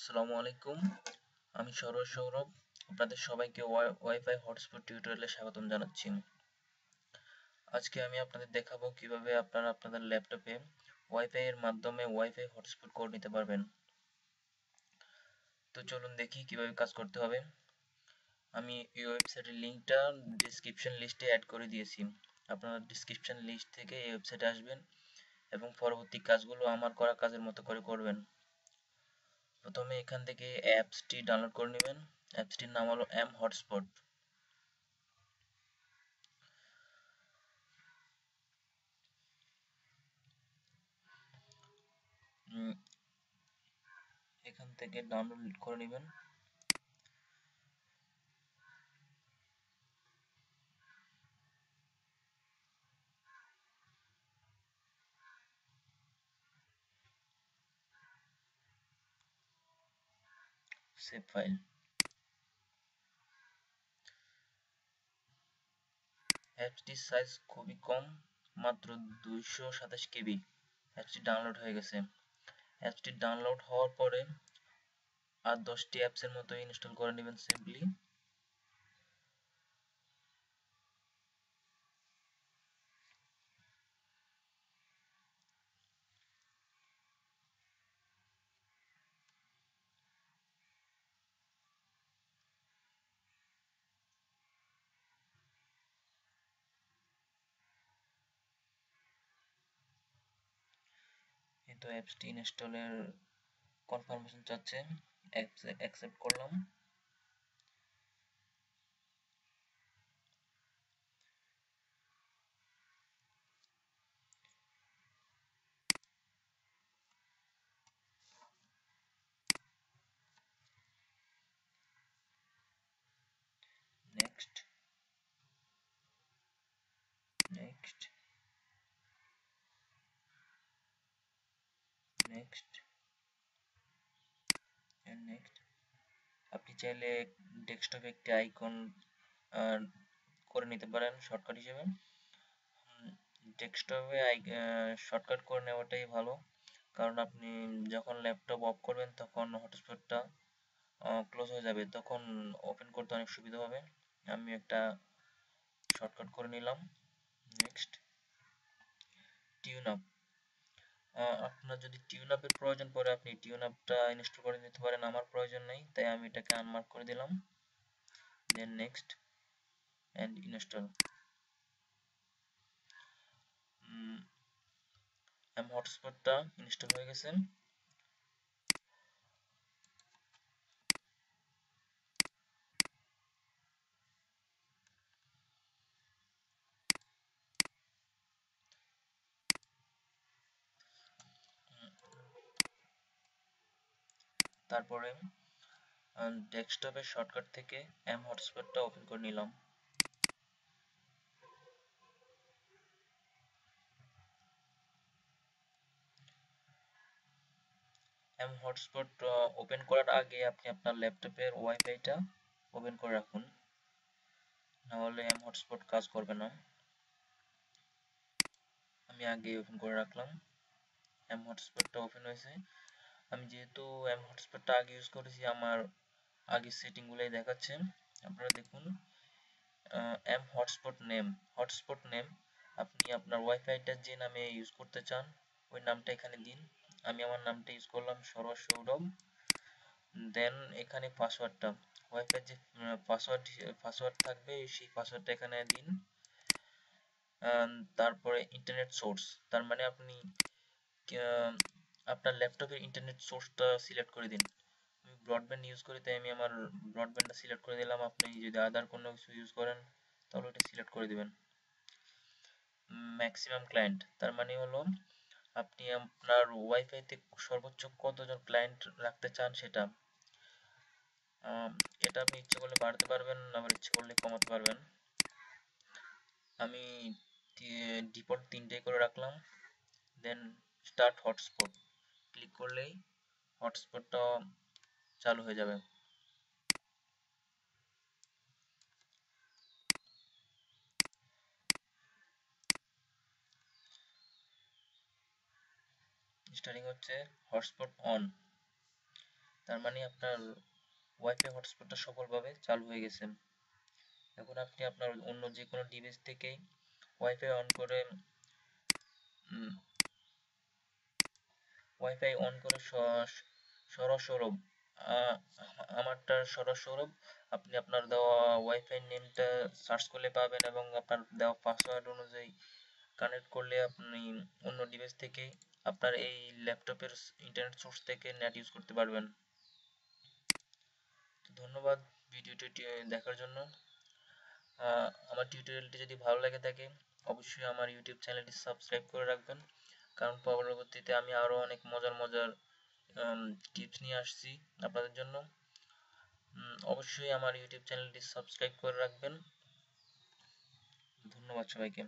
আসসালামু আলাইকুম। আমি সরোজ সৌরভ, আপনাদের সবাইকে ওয়াইফাই হটস্পট টিউটোরিয়ালে স্বাগতম জানাচ্ছি। আজকে আমি আপনাদের দেখাবো কীভাবে আপনারা আপনাদের ল্যাপটপে ওয়াইফাই এর মাধ্যমে ওয়াইফাই হটস্পট করে নিতে পারবেন। তো চলুন দেখি কীভাবে কাজ করতে হবে। আমি এই ওয়েবসাইটের লিঙ্কটা ডিসক্রিপশন লিস্টে অ্যাড করে দিয়েছি। আপনারা ডিসক্রিপশন লিস্ট থেকে এই ওয়েবসাইটে আসবেন এবং পরবর্তী কাজগুলো আমার করা কাজের মতো করে করবেন। প্রথমে এখান থেকে অ্যাপসটি ডাউনলোড করে নেবেন। অ্যাপসটির নাম হলো এম হটস্পট এখান থেকে ডাউনলোড করে নেবেন। Save file. অ্যাপসটির সাইজ খুবই কম, মাত্র দুইশো সাতাশ কেবি। অ্যাপসটি ডাউনলোড হয়ে গেছে। অ্যাপসটি ডাউনলোড হওয়ার পরে আর দশটি অ্যাপসের মতো ইনস্টল করে নেবেন সিম্পলি কিন্তু অ্যাপসটি ইনস্টলের কনফার্মেশন চাচ্ছে অ্যাকসেপ্ট করলাম। নেক্সট এন্ড নেক্সট আপনি চাইলে ডেস্কটপে একটি আইকন করে নিতে পারেন শর্টকাট হিসেবে। ডেস্কটপে শর্টকাট করে নেওয়াটাই ভালো। কারণ আপনি যখন ল্যাপটপ অফ করবেন, তখন হটস্পটটা ক্লোজ হয়ে যাবে। তখন ওপেন করতে অনেক সুবিধা হবে। আমি একটা শর্টকাট করে নিলাম। নেক্সট টিউন আপ আপনার যদি টিউন আপের প্রয়োজন পড়ে, আপনি টিউন আপটা ইনস্টল করে নিতে পারেন। আমার প্রয়োজন নেই, তাই আমি এটাকে আনমার্ক করে দিলাম। Then next and install M হটস্পটটা install হয়ে গেছে। তারপরে ডেস্কটপের শর্টকাট থেকে এম হটস্পটটা ওপেন করে নিলাম। এম হটস্পট ওপেন করার আগে আপনি আপনার ল্যাপটপের ওয়াইফাইটা ওপেন করে রাখুন। নাহলে এম হটস্পট কাজ করবে না। আমি আগে ওপেন করে রাখলাম। এম হটস্পটটা ওপেন হয়েছে। আমি যেহেতু এম হটস্পটটা আগে ইউজ করেছি, আমার আগের সেটিংগুলোই দেখাচ্ছে। আপনারা দেখুন M hotspot name hotspot name আপনি আপনার ওয়াইফাইটা যে নামে ইউজ করতে চান, ওই নামটা এখানে দিন। আমি আমার নামটা ইউজ করলাম সরোজ সৌরভ। দেন এখানে পাসওয়ার্ডটা ওয়াইফাই যে পাসওয়ার্ড পাসওয়ার্ড থাকবে, সেই পাসওয়ার্ডটা এখানে দিন। তারপরে ইন্টারনেট সোর্স তার মানে আপনি আপনার ল্যাপটপের ইন্টারনেট সোর্সটা সিলেক্ট করে দিন। আমি ব্রডব্যান্ড ইউজ করি, তাই আমি আমার ব্রডব্যান্ডটা সিলেক্ট করে দিলাম। আপনি যদি আদার কোনো কিছু ইউজ করেন, তাহলে এটা সিলেক্ট করে দিবেন। ম্যাক্সিমাম ক্লায়েন্ট তার মানে হলো আপনি আপনার ওয়াইফাইতে সর্বোচ্চ কতজন ক্লায়েন্ট রাখতে চান সেটা। এটা আপনি ইচ্ছে করলে বাড়াতে পারবেন, আবার ইচ্ছে করলে কমাতে পারবেন। আমি ডিফল্ট তিনটে করে রাখলাম দেন স্টার্ট হটস্পট ক্লিক করলেই হটস্পটটা চালু হয়ে যাবে। স্টার্টিং হচ্ছে হটস্পট অন তার মানে আপনার ওয়াইফাই হটস্পটটা সফলভাবে চালু হয়ে গেছে। এখন আপনি আপনার অন্য যে কোনো ডিভাইস থেকেই ওয়াইফাই অন করে ওয়াইফাই অন করে সরাসরব আমারটা সরাসরব আপনি আপনার দেওয়া ওয়াইফাই নেমটা সার্চ করলে পাবেন এবং আপনার দেওয়া পাসওয়ার্ড অনুযায়ী কানেক্ট করলে আপনি অন্য ডিভাইস থেকে আপনার এই ল্যাপটপের ইন্টারনেট সোর্স থেকে নেট ইউজ করতে পারবেন। ধন্যবাদ ভিডিওটি দেখার জন্য। আমার টিউটোরিয়ালটি যদি ভালো লাগে থাকে, অবশ্যই আমার ইউটিউব চ্যানেলটি সাবস্ক্রাইব করে রাখবেন। কারণ পরবর্তীতে আমি আরও অনেক মজার মজার টিপস নিয়ে আসছি আপনাদের জন্য। অবশ্যই আমার ইউটিউব চ্যানেলটি সাবস্ক্রাইব করে রাখবেন। ধন্যবাদ সবাইকে।